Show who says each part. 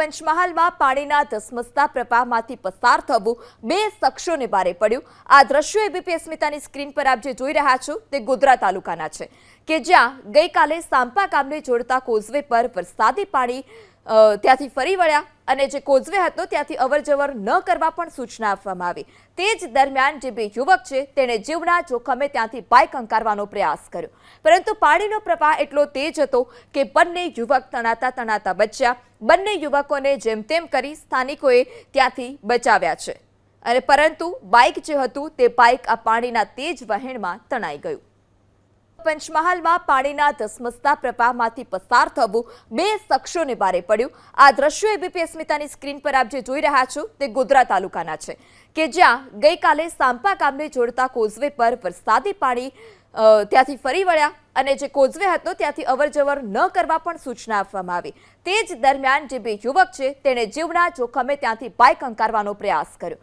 Speaker 1: પંચમહાલમાં પાણીના ધસમસતા પ્રવાહમાંથી પસાર થવું બે શખ્સોને ભારે પડ્યું. આ દ્રશ્યો એબીપી અસ્મિતાની સ્ક્રીન પર આપ જે જોઈ રહ્યા છો તે ગોધરા તાલુકાના છે કે જ્યાં ગઈકાલે સાંપા ગામને જોડતા કોઝવે પર વરસાદી પાણી ત્યાંથી ફરી વળ્યા અને જે કોઝવે હતો ત્યાંથી અવરજવર ન કરવા પણ સૂચના આપવામાં આવી. તે જ દરમિયાન જે બે યુવક છે, તેણે જીવના જોખમે ત્યાંથી બાઇક અંકારવાનો પ્રયાસ કર્યો. પરંતુ પાણીનો પ્રવાહ એટલો તેજ હતો કે બંને યુવક તણાતા તણાતા બચ્યા. બંને યુવકોને જેમ તેમ કરી સ્થાનિકોએ ત્યાંથી બચાવ્યા છે. અને પરંતુ બાઇક જે હતું તે બાઇક આ પાણીના તેજ વહેણમાં તણાઈ ગયું. પંચમહાલમાં પાણીના ધસમસતા પ્રવાહમાંથી પસાર થવું બે શખ્સોને ભારે પડ્યું. આ દ્રશ્યો એબીપી અસ્મિતાની સ્ક્રીન પર આપ જે જોઈ રહ્યા છો તે ગોધરા તાલુકાના છે, કે જ્યાં ગઈકાલે સાંપા ગામને જોડતા કોઝવે પર વરસાદી પાણી ત્યાંથી ફરી વળ્યા અને જે કોઝવે હતો ત્યાંથી અવરજવર ન કરવા પણ સૂચના આપવામાં આવી. તે જ દરમિયાન જે બે યુવક છે, તેણે જીવના જોખમે ત્યાંથી બાઇક અંકારવાનો પ્રયાસ કર્યો.